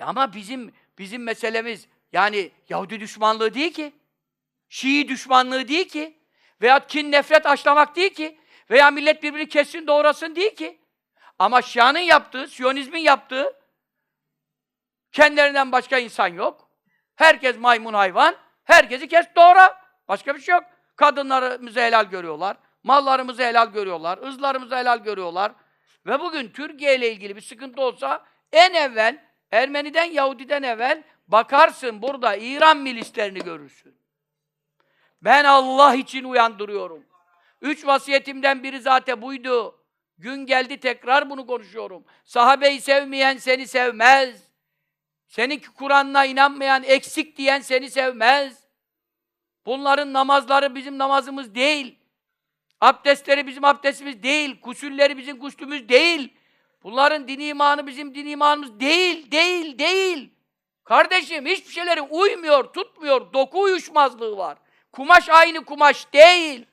Ya ama bizim bizim meselemiz yani Yahudi düşmanlığı değil ki. Şii düşmanlığı değil ki. Veya kin nefret aşlamak değil ki. Veya millet birbirini kessin doğrasın değil ki. Ama Şia'nın yaptığı, Siyonizmin yaptığı kendilerinden başka insan yok. Herkes maymun hayvan. Herkesi kes doğra. Başka bir şey yok. Kadınlarımızı helal görüyorlar. Mallarımızı helal görüyorlar. ızlarımızı helal görüyorlar. Ve bugün Türkiye ile ilgili bir sıkıntı olsa en evvel Ermeniden Yahudiden evvel bakarsın burada İran milislerini görürsün. Ben Allah için uyandırıyorum. Üç vasiyetimden biri zaten buydu. Gün geldi tekrar bunu konuşuyorum. Sahabeyi sevmeyen seni sevmez. Senin Kur'an'ına inanmayan, eksik diyen seni sevmez. Bunların namazları bizim namazımız değil. Abdestleri bizim abdestimiz değil. Kusülleri bizim guslümüz değil. Bunların dini imanı bizim dini imanımız değil, değil, değil. Kardeşim hiçbir şeyleri uymuyor, tutmuyor. Doku uyuşmazlığı var. Kumaş aynı kumaş değil.